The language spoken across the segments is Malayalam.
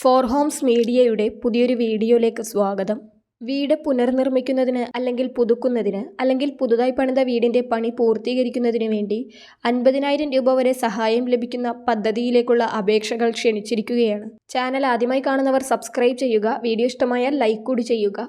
ഫോർ ഹോംസ് മീഡിയയുടെ പുതിയൊരു വീഡിയോയിലേക്ക് സ്വാഗതം. വീട് പുനർനിർമ്മിക്കുന്നതിന് അല്ലെങ്കിൽ പുതുക്കുന്നതിന് അല്ലെങ്കിൽ പുതുതായി പണിത വീടിന്റെ പണി പൂർത്തീകരിക്കുന്നതിന് വേണ്ടി അൻപതിനായിരം രൂപ വരെ സഹായം ലഭിക്കുന്ന പദ്ധതിയിലേക്കുള്ള അപേക്ഷകൾ ക്ഷണിച്ചിരിക്കുകയാണ്. ചാനൽ ആദ്യമായി കാണുന്നവർ സബ്സ്ക്രൈബ് ചെയ്യുക വീഡിയോ ഇഷ്ടമായാൽ ലൈക്ക് കൂടി ചെയ്യുക.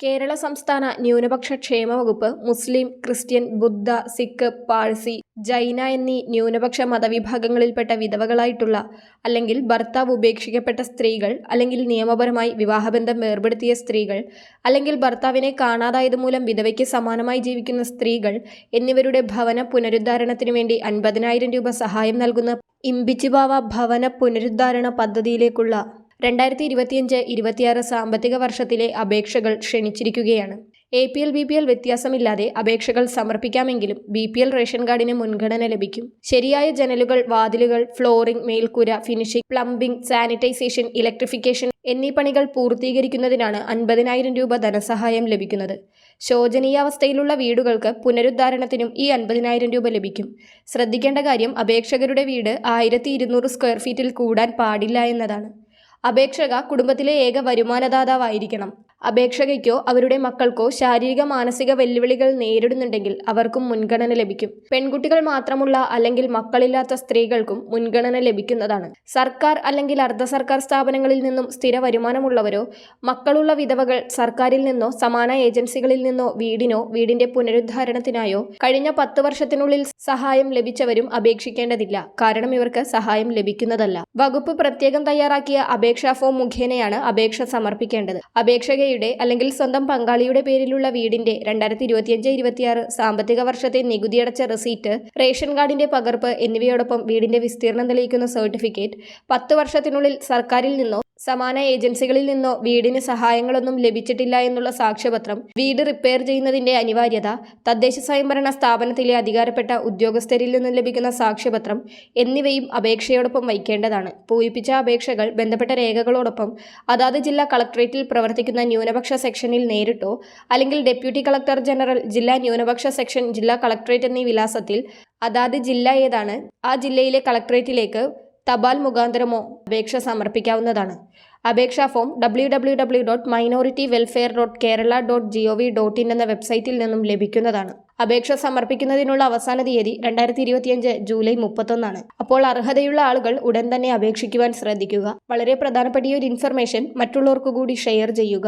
കേരള സംസ്ഥാന ന്യൂനപക്ഷ ക്ഷേമ വകുപ്പ് മുസ്ലിം ക്രിസ്ത്യൻ ബുദ്ധ സിഖ് പാഴ്സി ജൈന എന്നീ ന്യൂനപക്ഷ മതവിഭാഗങ്ങളിൽപ്പെട്ട വിധവകളായിട്ടുള്ള അല്ലെങ്കിൽ ഭർത്താവ് ഉപേക്ഷിക്കപ്പെട്ട സ്ത്രീകൾ അല്ലെങ്കിൽ നിയമപരമായി വിവാഹബന്ധം വേർപെടുത്തിയ സ്ത്രീകൾ അല്ലെങ്കിൽ ഭർത്താവിനെ കാണാതായത് മൂലം വിധവയ്ക്ക് സമാനമായി ജീവിക്കുന്ന സ്ത്രീകൾ എന്നിവരുടെ ഭവന പുനരുദ്ധാരണത്തിനു വേണ്ടി അൻപതിനായിരം രൂപ സഹായം നൽകുന്ന ഇമ്പിച്ചിബാവ ഭവന പുനരുദ്ധാരണ പദ്ധതിയിലേക്കുള്ള രണ്ടായിരത്തി ഇരുപത്തിയഞ്ച് ഇരുപത്തിയാറ് സാമ്പത്തിക വർഷത്തിലെ അപേക്ഷകൾ ക്ഷണിച്ചിരിക്കുകയാണ്. A P L B P L വ്യത്യാസമില്ലാതെ അപേക്ഷകൾ സമർപ്പിക്കാമെങ്കിലും ബി പി എൽ റേഷൻ കാർഡിന് മുൻഗണന ലഭിക്കും. ശരിയായ ജനലുകൾ വാതിലുകൾ ഫ്ലോറിംഗ് മേൽക്കൂര ഫിനിഷിംഗ് പ്ലംബിംഗ് സാനിറ്റൈസേഷൻ ഇലക്ട്രിഫിക്കേഷൻ എന്നീ പണികൾ പൂർത്തീകരിക്കുന്നതിനാണ് അൻപതിനായിരം രൂപ ധനസഹായം ലഭിക്കുന്നത്. ശോചനീയാവസ്ഥയിലുള്ള വീടുകൾക്ക് പുനരുദ്ധാരണത്തിനും ഈ അൻപതിനായിരം രൂപ ലഭിക്കും. ശ്രദ്ധിക്കേണ്ട കാര്യം അപേക്ഷകരുടെ വീട് ആയിരത്തി സ്ക്വയർ ഫീറ്റിൽ കൂടാൻ പാടില്ല എന്നതാണ്. അപേക്ഷക കുടുംബത്തിലെ ഏക വരുമാനദാതാവായിരിക്കണം അപേക്ഷകയ്ക്കോ അവരുടെ മക്കൾക്കോ ശാരീരിക മാനസിക വെല്ലുവിളികൾ നേരിടുന്നുണ്ടെങ്കിൽ അവർക്കും മുൻഗണന ലഭിക്കും. പെൺകുട്ടികൾ മാത്രമുള്ള അല്ലെങ്കിൽ മക്കളില്ലാത്ത സ്ത്രീകൾക്കും മുൻഗണന ലഭിക്കുന്നതാണ്. സർക്കാർ അല്ലെങ്കിൽ അർദ്ധ സർക്കാർ സ്ഥാപനങ്ങളിൽ നിന്നും സ്ഥിര വരുമാനമുള്ളവരോ മക്കളുള്ള വിധവകൾ സർക്കാരിൽ നിന്നോ സമാന ഏജൻസികളിൽ നിന്നോ വീടിനോ വീടിന്റെ പുനരുദ്ധാരണത്തിനായോ കഴിഞ്ഞ പത്ത് വർഷത്തിനുള്ളിൽ സഹായം ലഭിച്ചവരും അപേക്ഷിക്കേണ്ടതില്ല. കാരണം ഇവർക്ക് സഹായം ലഭിക്കുന്നതല്ല. വകുപ്പ് പ്രത്യേകം തയ്യാറാക്കിയ അപേക്ഷാ ഫോം മുഖേനയാണ് അപേക്ഷ സമർപ്പിക്കേണ്ടത്. അപേക്ഷകയുടെ അല്ലെങ്കിൽ സ്വന്തം പങ്കാളിയുടെ പേരിലുള്ള വീടിന്റെ രണ്ടായിരത്തി ഇരുപത്തിയഞ്ച് ഇരുപത്തിയാറ് സാമ്പത്തിക വർഷത്തെ നികുതിയടച്ച റെസീറ്റ് റേഷൻ കാർഡിന്റെ പകർപ്പ് എന്നിവയോടൊപ്പം വീടിന്റെ വിസ്തീർണം തെളിയിക്കുന്ന സർട്ടിഫിക്കറ്റ് പത്ത് വർഷത്തിനുള്ളിൽ സർക്കാരിൽ നിന്നോ സമാന ഏജൻസികളിൽ നിന്നോ വീടിന് സഹായങ്ങളൊന്നും ലഭിച്ചിട്ടില്ല എന്നുള്ള സാക്ഷ്യപത്രം വീട് റിപ്പയർ ചെയ്യുന്നതിന്റെ അനിവാര്യത തദ്ദേശ സ്വയംഭരണ സ്ഥാപനത്തിലെ അധികാരപ്പെട്ട ഉദ്യോഗസ്ഥരിൽ നിന്നും ലഭിക്കുന്ന സാക്ഷ്യപത്രം എന്നിവയും അപേക്ഷയോടൊപ്പം വയ്ക്കേണ്ടതാണ് പൂയിപ്പിച്ച അപേക്ഷകൾ ബന്ധപ്പെട്ട രേഖകളോടൊപ്പം അതാത് ജില്ലാ കളക്ടറേറ്റിൽ പ്രവർത്തിക്കുന്ന ന്യൂനപക്ഷ സെക്ഷനിൽ നേരിട്ടോ അല്ലെങ്കിൽ ഡെപ്യൂട്ടി കളക്ടർ ജനറൽ ജില്ലാ ന്യൂനപക്ഷ സെക്ഷൻ ജില്ലാ കളക്ടറേറ്റ് എന്നീ വിലാസത്തിൽ അതാത് ജില്ല ഏതാണ് ആ ജില്ലയിലെ കളക്ടറേറ്റിലേക്ക് തപാൽ മുഖാന്തരമോ അപേക്ഷ സമർപ്പിക്കാവുന്നതാണ്. അപേക്ഷാ form W W W dot minority welfare dot Kerala dot G O V dot in എന്ന വെബ്സൈറ്റിൽ നിന്നും ലഭിക്കുന്നതാണ്. അപേക്ഷ സമർപ്പിക്കുന്നതിനുള്ള അവസാന തീയതി രണ്ടായിരത്തി ഇരുപത്തിയഞ്ച് ജൂലൈ മുപ്പത്തൊന്നാണ്. അപ്പോൾ അർഹതയുള്ള ആളുകൾ ഉടൻ തന്നെ അപേക്ഷിക്കുവാൻ ശ്രദ്ധിക്കുക. വളരെ പ്രധാനപ്പെട്ട ഈ ഒരു ഇൻഫർമേഷൻ മറ്റുള്ളവർക്ക് കൂടി ഷെയർ ചെയ്യുക.